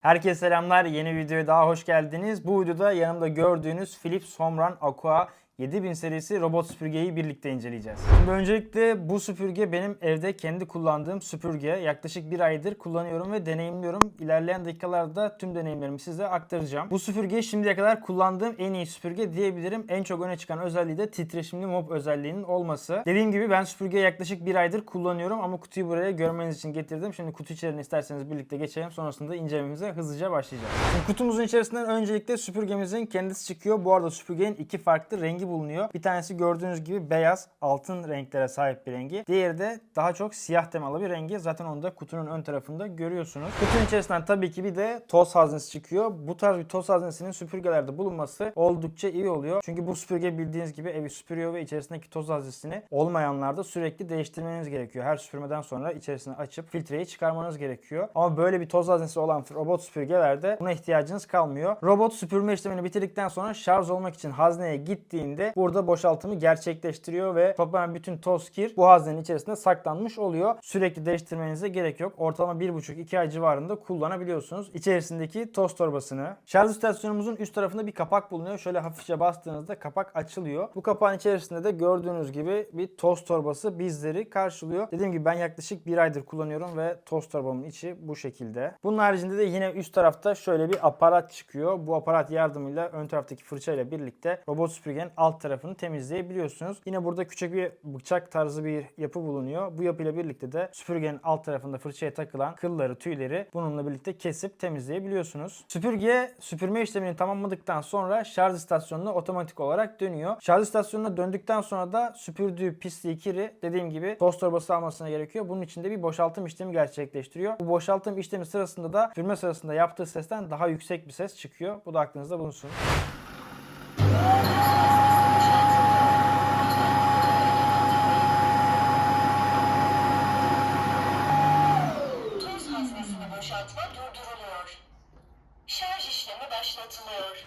Herkese selamlar. Yeni videoya daha hoş geldiniz. Bu videoda yanımda gördüğünüz Philips Homrun Aqua 7000 serisi robot süpürgeyi birlikte inceleyeceğiz. Şimdi öncelikle bu süpürge benim evde kendi kullandığım süpürge. Yaklaşık bir aydır kullanıyorum ve deneyimliyorum. İlerleyen dakikalarda tüm deneyimlerimi size aktaracağım. Bu süpürge şimdiye kadar kullandığım en iyi süpürge diyebilirim. En çok öne çıkan özelliği de titreşimli mop özelliğinin olması. Dediğim gibi ben süpürgeyi yaklaşık bir aydır kullanıyorum ama kutuyu buraya görmeniz için getirdim. Şimdi kutu içeriğini isterseniz birlikte geçelim. Sonrasında incelememize hızlıca başlayacağız. Şimdi kutumuzun içerisinden öncelikle süpürgemizin kendisi çıkıyor. Bu arada süpürgenin iki farklı rengi bulunuyor. Bir tanesi gördüğünüz gibi beyaz, altın renklere sahip bir rengi. Diğeri de daha çok siyah temalı bir rengi. Zaten onu da kutunun ön tarafında görüyorsunuz. Kutunun içerisinden tabii ki bir de toz haznesi çıkıyor. Bu tarz bir toz haznesinin süpürgelerde bulunması oldukça iyi oluyor. Çünkü bu süpürge bildiğiniz gibi evi süpürüyor ve içerisindeki toz haznesini olmayanlarda sürekli değiştirmeniz gerekiyor. Her süpürmeden sonra içerisini açıp filtreyi çıkarmanız gerekiyor. Ama böyle bir toz haznesi olan robot süpürgelerde buna ihtiyacınız kalmıyor. Robot süpürme işlemini bitirdikten sonra şarj olmak için hazneye gittiğinde burada boşaltımı gerçekleştiriyor ve toplam bütün toz kir bu haznenin içerisinde saklanmış oluyor. Sürekli değiştirmenize gerek yok. Ortalama 1,5-2 ay civarında kullanabiliyorsunuz. İçerisindeki toz torbasını. Şarj istasyonumuzun üst tarafında bir kapak bulunuyor. Şöyle hafifçe bastığınızda kapak açılıyor. Bu kapağın içerisinde de gördüğünüz gibi bir toz torbası bizleri karşılıyor. Dediğim gibi ben yaklaşık bir aydır kullanıyorum ve toz torbamın içi bu şekilde. Bunun haricinde de yine üst tarafta şöyle bir aparat çıkıyor. Bu aparat yardımıyla ön taraftaki fırçayla birlikte robot süpürgenin alt tarafını temizleyebiliyorsunuz. Yine burada küçük bir bıçak tarzı bir yapı bulunuyor. Bu yapıyla birlikte de süpürgenin alt tarafında fırçaya takılan kılları, tüyleri bununla birlikte kesip temizleyebiliyorsunuz. Süpürge süpürme işlemini tamamladıktan sonra şarj istasyonuna otomatik olarak dönüyor. Şarj istasyonuna döndükten sonra da süpürdüğü pisliği, kiri dediğim gibi toz torbası almasına gerekiyor. Bunun için de bir boşaltım işlemi gerçekleştiriyor. Bu boşaltım işlemi sırasında da süpürme sırasında yaptığı sesten daha yüksek bir ses çıkıyor. Bu da aklınızda bulunsun. Toz haznesini boşaltma durduruluyor. Şarj işlemi başlatılıyor.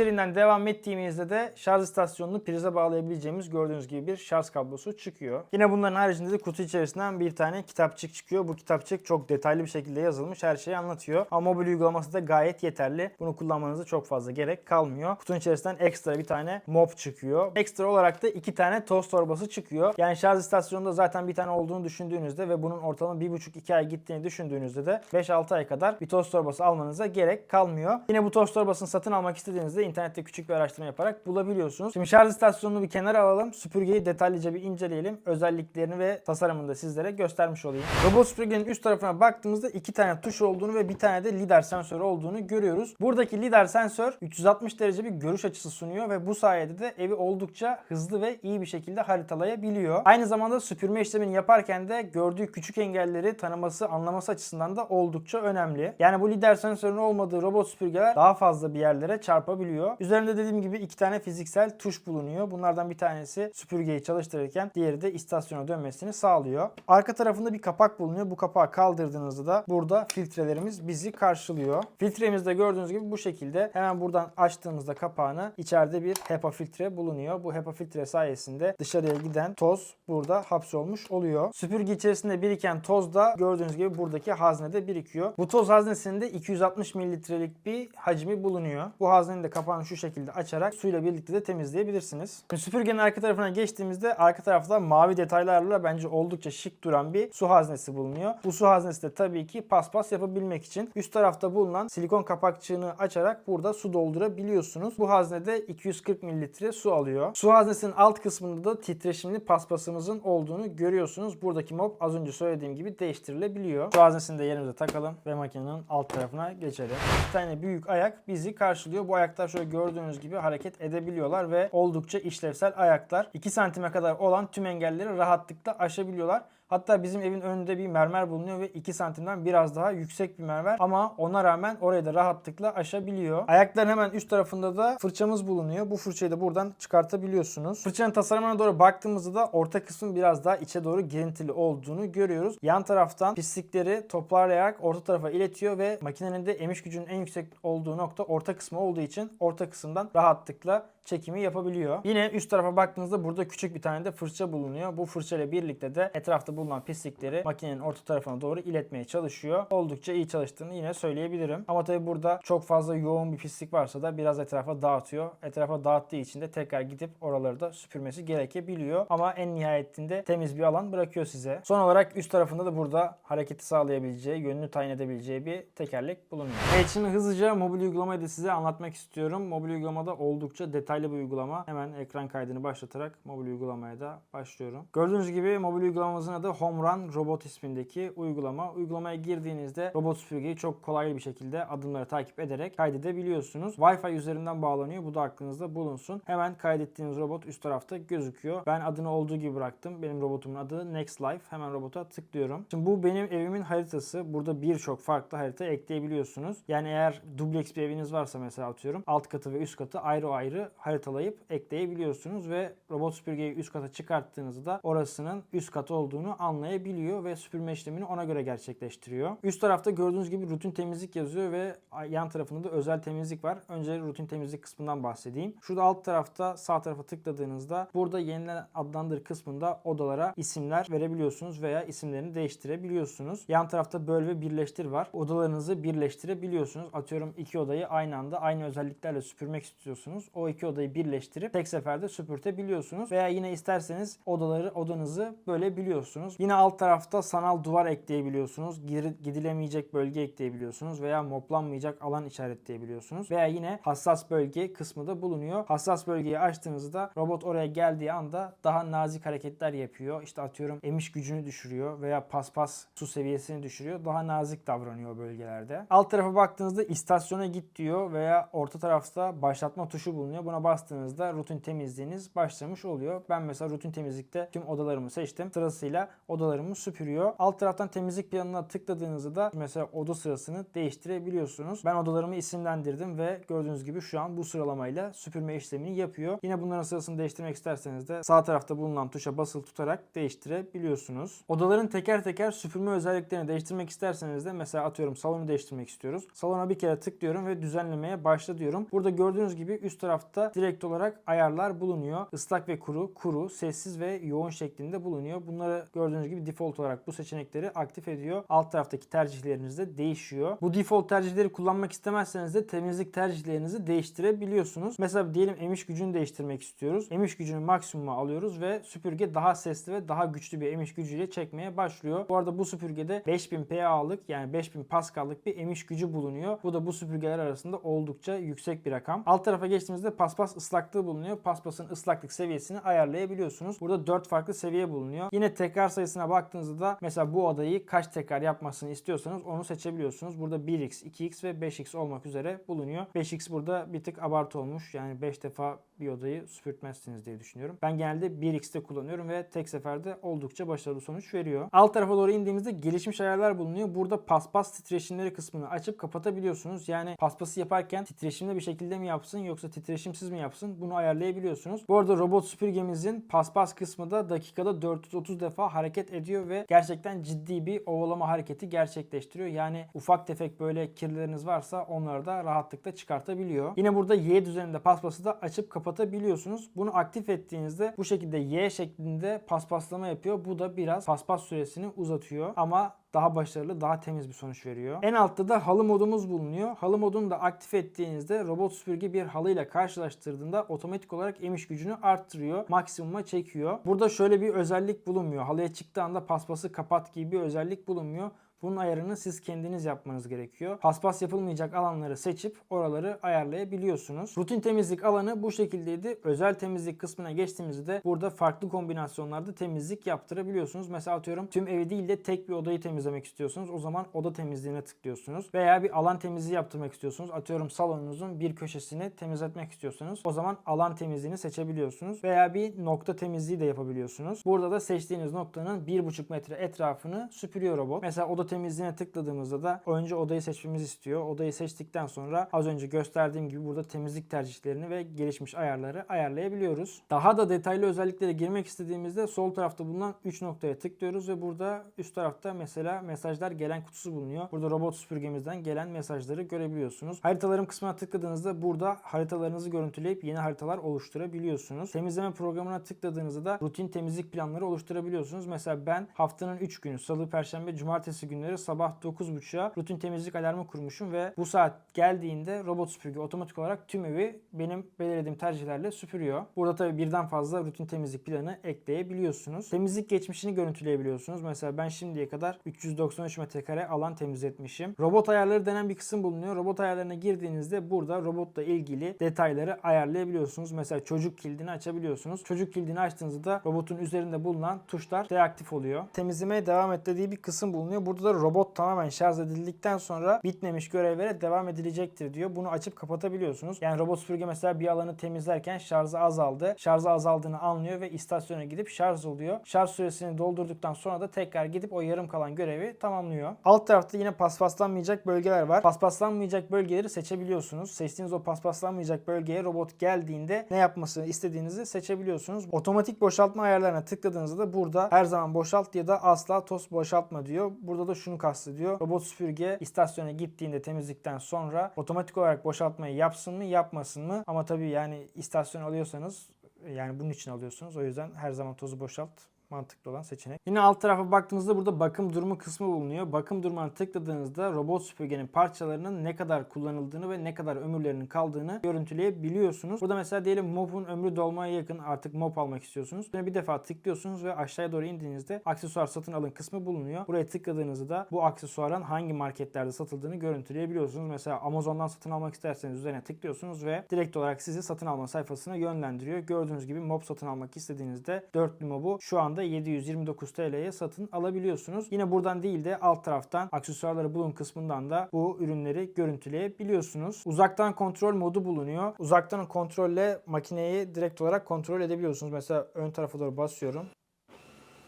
İçeriğinden devam ettiğimizde de şarj istasyonunu prize bağlayabileceğimiz gördüğünüz gibi bir şarj kablosu çıkıyor. Yine bunların haricinde de kutu içerisinden bir tane kitapçık çıkıyor. Bu kitapçık çok detaylı bir şekilde yazılmış. Her şeyi anlatıyor. Ama mobil uygulaması da gayet yeterli. Bunu kullanmanıza çok fazla gerek kalmıyor. Kutunun içerisinden ekstra bir tane mop çıkıyor. Ekstra olarak da iki tane toz torbası çıkıyor. Yani şarj istasyonunda zaten bir tane olduğunu düşündüğünüzde ve bunun ortalama 1,5-2 ay gittiğini düşündüğünüzde de 5-6 ay kadar bir toz torbası almanıza gerek kalmıyor. Yine bu toz torbasını satın almak istediğinizde internette küçük bir araştırma yaparak bulabiliyorsunuz. Şimdi şarj istasyonunu bir kenara alalım. Süpürgeyi detaylıca bir inceleyelim. Özelliklerini ve tasarımını da sizlere göstermiş olayım. Robot süpürgenin üst tarafına baktığımızda iki tane tuş olduğunu ve bir tane de lidar sensörü olduğunu görüyoruz. Buradaki lidar sensör 360 derece bir görüş açısı sunuyor ve bu sayede de evi oldukça hızlı ve iyi bir şekilde haritalayabiliyor. Aynı zamanda süpürme işlemini yaparken de gördüğü küçük engelleri tanıması, anlaması açısından da oldukça önemli. Yani bu lidar sensörünün olmadığı robot süpürgeler daha fazla bir yerlere çarpabiliyor. Üzerinde dediğim gibi iki tane fiziksel tuş bulunuyor. Bunlardan bir tanesi süpürgeyi çalıştırırken diğeri de istasyona dönmesini sağlıyor. Arka tarafında bir kapak bulunuyor. Bu kapağı kaldırdığınızda da burada filtrelerimiz bizi karşılıyor. Filtremiz de gördüğünüz gibi bu şekilde. Hemen buradan açtığımızda kapağını içeride bir HEPA filtre bulunuyor. Bu HEPA filtre sayesinde dışarıya giden toz burada hapsolmuş oluyor. Süpürge içerisinde biriken toz da gördüğünüz gibi buradaki haznede birikiyor. Bu toz haznesinde 260 mililitrelik bir hacmi bulunuyor. Bu haznenin de kapağını şu şekilde açarak suyla birlikte de temizleyebilirsiniz. Şimdi süpürgenin arka tarafına geçtiğimizde arka tarafta mavi detaylarla bence oldukça şık duran bir su haznesi bulunuyor. Bu su haznesi de tabii ki paspas yapabilmek için üst tarafta bulunan silikon kapakçığını açarak burada su doldurabiliyorsunuz. Bu haznede 240 mililitre su alıyor. Su haznesinin alt kısmında da titreşimli paspasımızın olduğunu görüyorsunuz. Buradaki mop az önce söylediğim gibi değiştirilebiliyor. Su haznesini de yerimize takalım ve makinenin alt tarafına geçelim. Bir tane büyük ayak bizi karşılıyor. Bu ayaklar şöyle gördüğünüz gibi hareket edebiliyorlar ve oldukça işlevsel ayaklar. 2 santime kadar olan tüm engelleri rahatlıkla aşabiliyorlar. Hatta bizim evin önünde bir mermer bulunuyor ve 2 santimden biraz daha yüksek bir mermer ama ona rağmen orayı da rahatlıkla aşabiliyor. Ayakların hemen üst tarafında da fırçamız bulunuyor. Bu fırçayı da buradan çıkartabiliyorsunuz. Fırçanın tasarımına doğru baktığımızda da orta kısmın biraz daha içe doğru girintili olduğunu görüyoruz. Yan taraftan pislikleri toparlayarak orta tarafa iletiyor ve makinenin de emiş gücünün en yüksek olduğu nokta orta kısmı olduğu için orta kısımdan rahatlıkla çekimi yapabiliyor. Yine üst tarafa baktığınızda burada küçük bir tane de fırça bulunuyor. Bu fırça ile birlikte de etrafta bulunan pislikleri makinenin orta tarafına doğru iletmeye çalışıyor. Oldukça iyi çalıştığını yine söyleyebilirim. Ama tabi burada çok fazla yoğun bir pislik varsa da biraz etrafa dağıtıyor. Etrafa dağıttığı için de tekrar gidip oraları da süpürmesi gerekebiliyor. Ama en nihayetinde temiz bir alan bırakıyor size. Son olarak üst tarafında da burada hareketi sağlayabileceği, yönünü tayin edebileceği bir tekerlek bulunuyor. Evet şimdi hızlıca mobil uygulamayı da size anlatmak istiyorum. Mobil uygulamada oldukça detaylı bir uygulama. Hemen ekran kaydını başlatarak mobil uygulamaya da başlıyorum. Gördüğünüz gibi mobil uygulamamızın adı Home Run Robot ismindeki uygulama. Uygulamaya girdiğinizde robot süpürgeyi çok kolay bir şekilde adımları takip ederek kaydedebiliyorsunuz. Wi-Fi üzerinden bağlanıyor. Bu da aklınızda bulunsun. Hemen kaydettiğiniz robot üst tarafta gözüküyor. Ben adını olduğu gibi bıraktım. Benim robotumun adı Next Life. Hemen robota tıklıyorum. Şimdi bu benim evimin haritası. Burada birçok farklı harita ekleyebiliyorsunuz. Yani eğer dubleks bir eviniz varsa mesela atıyorum alt katı ve üst katı ayrı ayrı haritalayıp ekleyebiliyorsunuz ve robot süpürgeyi üst kata çıkarttığınızda orasının üst katı olduğunu anlayabiliyor ve süpürme işlemini ona göre gerçekleştiriyor. Üst tarafta gördüğünüz gibi rutin temizlik yazıyor ve yan tarafında da özel temizlik var. Önce rutin temizlik kısmından bahsedeyim. Şurada alt tarafta sağ tarafa tıkladığınızda burada yenilen adlandır kısmında odalara isimler verebiliyorsunuz veya isimlerini değiştirebiliyorsunuz. Yan tarafta böl ve birleştir var. Odalarınızı birleştirebiliyorsunuz. Atıyorum iki odayı aynı anda aynı özelliklerle süpürmek istiyorsunuz. O iki odayı birleştirip tek seferde süpürtebiliyorsunuz. Veya yine isterseniz odaları odanızı bölebiliyorsunuz. Yine alt tarafta sanal duvar ekleyebiliyorsunuz. Gidilemeyecek bölge ekleyebiliyorsunuz veya moplanmayacak alan işaretleyebiliyorsunuz. Veya yine hassas bölge kısmı da bulunuyor. Hassas bölgeyi açtığınızda robot oraya geldiği anda daha nazik hareketler yapıyor. İşte atıyorum emiş gücünü düşürüyor veya paspas su seviyesini düşürüyor. Daha nazik davranıyor bölgelerde. Alt tarafa baktığınızda istasyona git diyor veya orta tarafta başlatma tuşu bulunuyor. Buna bastığınızda rutin temizliğiniz başlamış oluyor. Ben mesela rutin temizlikte tüm odalarımı seçtim. Sırasıyla odalarımı süpürüyor. Alt taraftan temizlik planına tıkladığınızda da mesela oda sırasını değiştirebiliyorsunuz. Ben odalarımı isimlendirdim ve gördüğünüz gibi şu an bu sıralamayla süpürme işlemini yapıyor. Yine bunların sırasını değiştirmek isterseniz de sağ tarafta bulunan tuşa basılı tutarak değiştirebiliyorsunuz. Odaların teker teker süpürme özelliklerini değiştirmek isterseniz de mesela atıyorum salonu değiştirmek istiyoruz. Salona bir kere tıklıyorum ve düzenlemeye başla diyorum. Burada gördüğünüz gibi üst tarafta direkt olarak ayarlar bulunuyor. Islak ve kuru, kuru, sessiz ve yoğun şeklinde bulunuyor. Bunları gördüğünüz gibi default olarak bu seçenekleri aktif ediyor. Alt taraftaki tercihleriniz de değişiyor. Bu default tercihleri kullanmak istemezseniz de temizlik tercihlerinizi değiştirebiliyorsunuz. Mesela diyelim emiş gücünü değiştirmek istiyoruz. Emiş gücünü maksimuma alıyoruz ve süpürge daha sesli ve daha güçlü bir emiş gücüyle çekmeye başlıyor. Bu arada bu süpürgede 5000 PA'lık yani 5000 Pascal'lık bir emiş gücü bulunuyor. Bu da bu süpürgeler arasında oldukça yüksek bir rakam. Alt tarafa geçtiğimizde paspas ıslaklığı bulunuyor. Paspasın ıslaklık seviyesini ayarlayabiliyorsunuz. Burada 4 farklı seviye bulunuyor. Yine tekrar sayısına baktığınızda da mesela bu odayı kaç tekrar yapmasını istiyorsanız onu seçebiliyorsunuz. Burada 1x, 2x ve 5x olmak üzere bulunuyor. 5x burada bir tık abartı olmuş. Yani 5 defa bir odayı süpürtmezsiniz diye düşünüyorum. Ben genelde 1x'te kullanıyorum ve tek seferde oldukça başarılı sonuç veriyor. Alt tarafa doğru indiğimizde gelişmiş ayarlar bulunuyor. Burada paspas titreşimleri kısmını açıp kapatabiliyorsunuz. Yani paspası yaparken titreşimli bir şekilde mi yapsın yoksa titreşimsiz mi yapsın bunu ayarlayabiliyorsunuz. Bu arada robot süpürgemizin paspas kısmı da dakikada 430 defa hareket ediyor ve gerçekten ciddi bir ovalama hareketi gerçekleştiriyor. Yani ufak tefek böyle kirleriniz varsa onları da rahatlıkla çıkartabiliyor. Yine burada Y düzeninde paspası da açıp kapatabiliyorsunuz. Bunu aktif ettiğinizde bu şekilde Y şeklinde paspaslama yapıyor. Bu da biraz paspas süresini uzatıyor ama daha başarılı, daha temiz bir sonuç veriyor. En altta da halı modumuz bulunuyor. Halı modunu da aktif ettiğinizde robot süpürge bir halıyla karşılaştırdığında otomatik olarak emiş gücünü arttırıyor. Maksimuma çekiyor. Burada şöyle bir özellik bulunmuyor. Halıya çıktığı anda paspası kapat gibi bir özellik bulunmuyor. Bunun ayarını siz kendiniz yapmanız gerekiyor. Paspas yapılmayacak alanları seçip oraları ayarlayabiliyorsunuz. Rutin temizlik alanı bu şekildeydi. Özel temizlik kısmına geçtiğimizde burada farklı kombinasyonlarda temizlik yaptırabiliyorsunuz. Mesela atıyorum tüm evi değil de tek bir odayı temizlemek istiyorsunuz. O zaman oda temizliğine tıklıyorsunuz. Veya bir alan temizliği yaptırmak istiyorsunuz. Atıyorum salonunuzun bir köşesini temizletmek istiyorsunuz. O zaman alan temizliğini seçebiliyorsunuz. Veya bir nokta temizliği de yapabiliyorsunuz. Burada da seçtiğiniz noktanın 1,5 metre etrafını süpürüyor robot. Mesela oda temizliğine tıkladığımızda da önce odayı seçmemizi istiyor. Odayı seçtikten sonra az önce gösterdiğim gibi burada temizlik tercihlerini ve gelişmiş ayarları ayarlayabiliyoruz. Daha da detaylı özelliklere girmek istediğimizde sol tarafta bulunan 3 noktaya tıklıyoruz ve burada üst tarafta mesela mesajlar gelen kutusu bulunuyor. Burada robot süpürgemizden gelen mesajları görebiliyorsunuz. Haritalarım kısmına tıkladığınızda burada haritalarınızı görüntüleyip yeni haritalar oluşturabiliyorsunuz. Temizleme programına tıkladığınızda da rutin temizlik planları oluşturabiliyorsunuz. Mesela ben haftanın 3 günü salı, perşembe, cumartesi günleri sabah 9.30'a rutin temizlik alarmı kurmuşum ve bu saat geldiğinde robot süpürge otomatik olarak tüm evi benim belirlediğim tercihlerle süpürüyor. Burada tabii birden fazla rutin temizlik planı ekleyebiliyorsunuz. Temizlik geçmişini görüntüleyebiliyorsunuz. Mesela ben şimdiye kadar 393 metrekare alan temizletmişim. Robot ayarları denen bir kısım bulunuyor. Robot ayarlarına girdiğinizde burada robotla ilgili detayları ayarlayabiliyorsunuz. Mesela çocuk kilidini açabiliyorsunuz. Çocuk kilidini açtığınızda da robotun üzerinde bulunan tuşlar deaktif oluyor. Temizlemeye devam et dediği bir kısım bulunuyor. Burada da robot tamamen şarj edildikten sonra bitmemiş görevlere devam edilecektir diyor. Bunu açıp kapatabiliyorsunuz. Yani robot süpürge mesela bir alanı temizlerken şarjı azaldı. Şarjı azaldığını anlıyor ve istasyona gidip şarj oluyor. Şarj süresini doldurduktan sonra da tekrar gidip o yarım kalan görevi tamamlıyor. Alt tarafta yine paspaslanmayacak bölgeler var. Paspaslanmayacak bölgeleri seçebiliyorsunuz. Seçtiğiniz o paspaslanmayacak bölgeye robot geldiğinde ne yapmasını istediğinizi seçebiliyorsunuz. Otomatik boşaltma ayarlarına tıkladığınızda da burada her zaman boşalt ya da asla toz boşaltma diyor. Burada da şunu kastediyor. Robot süpürge istasyona gittiğinde temizlikten sonra otomatik olarak boşaltmayı yapsın mı yapmasın mı? Ama tabii yani istasyon alıyorsanız yani bunun için alıyorsunuz. O yüzden her zaman tozu boşalt mantıklı olan seçenek. Yine alt tarafa baktığınızda burada bakım durumu kısmı bulunuyor. Bakım durumuna tıkladığınızda robot süpürgenin parçalarının ne kadar kullanıldığını ve ne kadar ömürlerinin kaldığını görüntüleyebiliyorsunuz. Burada mesela diyelim mopun ömrü dolmaya yakın artık mop almak istiyorsunuz. Sonra bir defa tıklıyorsunuz ve aşağıya doğru indiğinizde aksesuar satın alın kısmı bulunuyor. Buraya tıkladığınızda da bu aksesuarın hangi marketlerde satıldığını görüntüleyebiliyorsunuz. Mesela Amazon'dan satın almak isterseniz üzerine tıklıyorsunuz ve direkt olarak sizi satın alma sayfasına yönlendiriyor. Gördüğünüz gibi mop satın almak istediğinizde dörtlü mobu şu anda 729 TL'ye satın alabiliyorsunuz. Yine buradan değil de alt taraftan aksesuarları bulun kısmından da bu ürünleri görüntüleyebiliyorsunuz. Uzaktan kontrol modu bulunuyor. Uzaktan kontrolle makineyi direkt olarak kontrol edebiliyorsunuz. Mesela ön tarafa doğru basıyorum.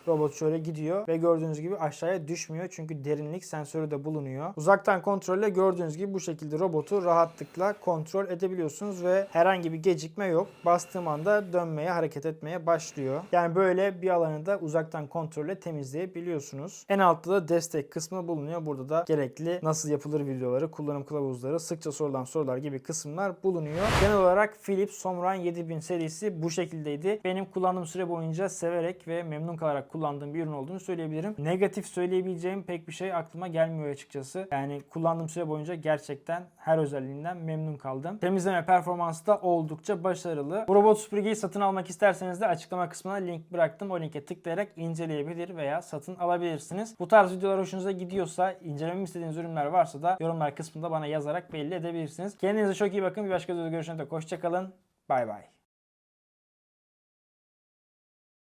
Robot şöyle gidiyor ve gördüğünüz gibi aşağıya düşmüyor çünkü derinlik sensörü de bulunuyor. Uzaktan kontrolle gördüğünüz gibi bu şekilde robotu rahatlıkla kontrol edebiliyorsunuz ve herhangi bir gecikme yok. Bastığım anda dönmeye, hareket etmeye başlıyor. Yani böyle bir alanı da uzaktan kontrolle temizleyebiliyorsunuz. En altta da destek kısmı bulunuyor. Burada da gerekli nasıl yapılır videoları, kullanım kılavuzları, sıkça sorulan sorular gibi kısımlar bulunuyor. Genel olarak Philips Somran 7000 serisi bu şekildeydi. Benim kullandığım süre boyunca severek ve memnun kalarak kullandığım bir ürün olduğunu söyleyebilirim. Negatif söyleyebileceğim pek bir şey aklıma gelmiyor açıkçası. Yani kullandığım süre boyunca gerçekten her özelliğinden memnun kaldım. Temizleme performansı da oldukça başarılı. Bu robot süpürgeyi satın almak isterseniz de açıklama kısmına link bıraktım. O linke tıklayarak inceleyebilir veya satın alabilirsiniz. Bu tarz videolar hoşunuza gidiyorsa, incelememi istediğiniz ürünler varsa da yorumlar kısmında bana yazarak belli edebilirsiniz. Kendinize çok iyi bakın. Bir başka videoda görüşene dek hoşçakalın. Bay bay.